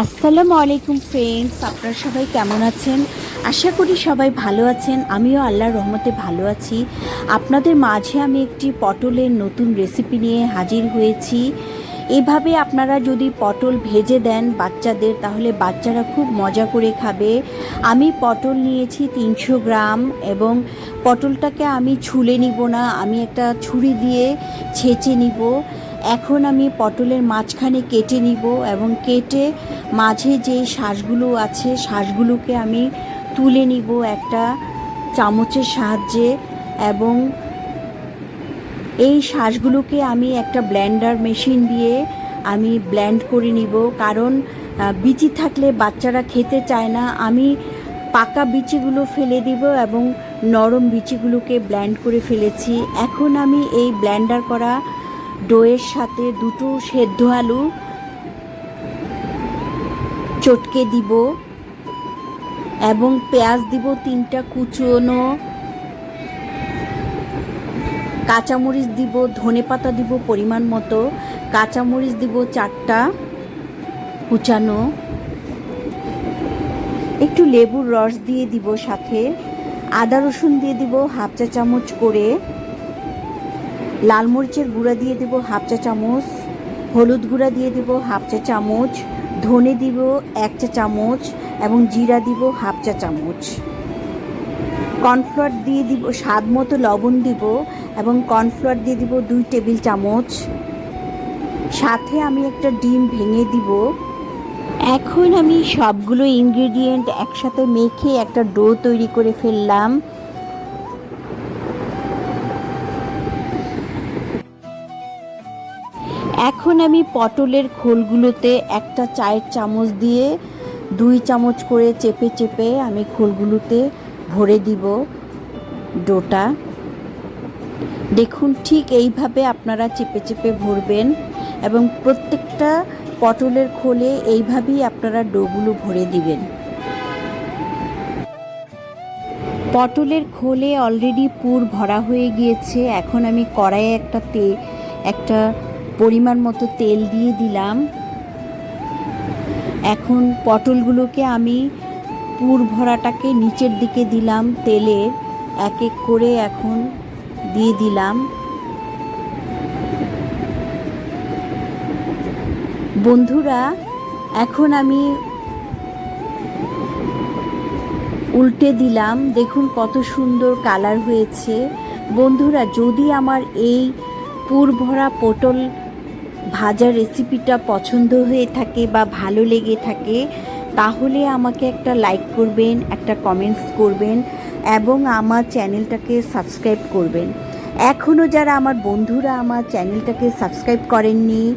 আসসালামু আলাইকুম ফ্রেন্ডস আপনারা সবাই কেমন আছেন? আশা করি সবাই ভালো আছেন, আমিও আল্লাহর রহমতে ভালো আছি। আপনাদের মাঝে আমি একটি পটলের নতুন রেসিপি নিয়ে হাজির হয়েছি। এভাবে আপনারা যদি পটল ভেজে দেন বাচ্চাদের, তাহলে বাচ্চারা খুব মজা করে খাবে। আমি পটল নিয়েছি তিনশো গ্রাম এবং পটলটাকে আমি ছুলে নিব না, আমি একটা ছুরি দিয়ে ছেঁচে নিব। এখন আমি পটলের মাঝখানে কেটে নিব এবং কেটে মাঝে যে শ্বাসগুলো আছে শ্বাসগুলোকে আমি তুলে নিব একটা চামচের সাহায্যে এবং এই শ্বাসগুলোকে আমি একটা ব্ল্যান্ডার মেশিন দিয়ে আমি ব্ল্যান্ড করে নিব। কারণ বিচি থাকলে বাচ্চারা খেতে চায় না। আমি পাকা বিচিগুলো ফেলে দিব এবং নরম বিচিগুলোকে ব্ল্যান্ড করে ফেলেছি। এখন আমি এই ব্ল্যান্ডার করা ডোয়ের সাথে দুটো সেদ্ধ আলু চটকে দিব এবং পেঁয়াজ দিব তিনটা কুচনো, কাঁচামরিচ দিব, ধনে পাতা দিব পরিমাণ মতো, কাঁচামরিচ দিব চারটা কুচানো, একটু লেবুর রস দিয়ে দিব সাথে, আদা রসুন দিয়ে দিব হাফ চা চামচ করে। লাল মরিচের গুঁড়া দিয়ে দেব হাফ চা চামচ, হলুদ গুঁড়া দিয়ে দেব হাফ চা চামচ, ধনে দিব এক চা চামচ এবং জিরা দিব হাফ চা চামচ। কর্নফ্লোয়ার দিয়ে দিব, স্বাদ মতো লবণ দিব এবং কর্নফ্লোয়ার দিয়ে দিব দুই টেবিল চামচ। সাথে আমি একটা ডিম ভেঙে দিব। এখন আমি সবগুলো ইনগ্রেডিয়েন্ট একসাথে মেখে একটা ডো তৈরি করে ফেললাম। এখন আমি পটলের খোলগুলোতে একটা চায়ের চামচ দিয়ে দুই চামচ করে চেপে চেপে আমি খোলগুলোতে ভরে দিব ডোটা। দেখুন, ঠিক এইভাবে আপনারা চেপে চেপে ভরবেন এবং প্রত্যেকটা পটলের খোলে এইভাবেই আপনারা ডোগুলো ভরে দিবেন। পটলের খোলে অলরেডি পুর ভরা হয়ে গিয়েছে। এখন আমি কড়াইয়ে একটা তে, একটা পরিমাণ মতো তেল দিয়ে দিলাম। এখন পটলগুলোকে আমি পুর ভরাটাকে নিচের দিকে দিলাম তেলের এক এক করে এখন দিয়ে দিলাম। বন্ধুরা, এখন আমি উল্টে দিলাম। দেখুন কত সুন্দর কালার হয়েছে। বন্ধুরা, যদি আমার এই পুর ভরা পটল ভাজার রেসিপিটা পছন্দ হয়ে থাকে বা ভালো লেগে থাকে, তাহলে আমাকে একটা লাইক করবেন, একটা কমেন্টস করবেন এবং আমার চ্যানেলটাকে সাবস্ক্রাইব করবেন। এখনও যারা আমার বন্ধুরা আমার চ্যানেলটাকে সাবস্ক্রাইব করেননি,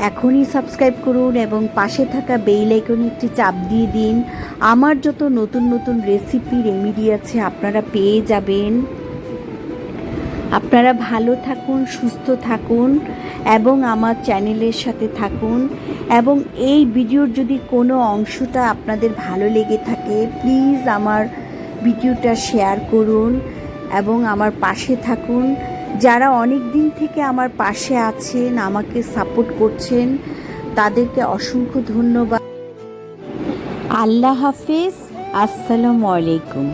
এখনই সাবস্ক্রাইব করুন এবং পাশে থাকা বেল আইকনে একটি চাপ দিয়ে দিন। আমার যত নতুন নতুন রেসিপি রেমিডি আছে আপনারা পেয়ে যাবেন। আপনারা ভালো থাকুন, সুস্থ থাকুন এবং আমার চ্যানেলের সাথে থাকুন এবং এই ভিডিওর যদি কোনো অংশটা আপনাদের ভালো লেগে থাকে প্লিজ আমার ভিডিওটা শেয়ার করুন এবং আমার পাশে থাকুন। যারা অনেক দিন থেকে আমার পাশে আছেন, আমাকে সাপোর্ট করছেন, তাদেরকে অসংখ্য ধন্যবাদ। আল্লাহ হাফেজ, আসসালামু আলাইকুম।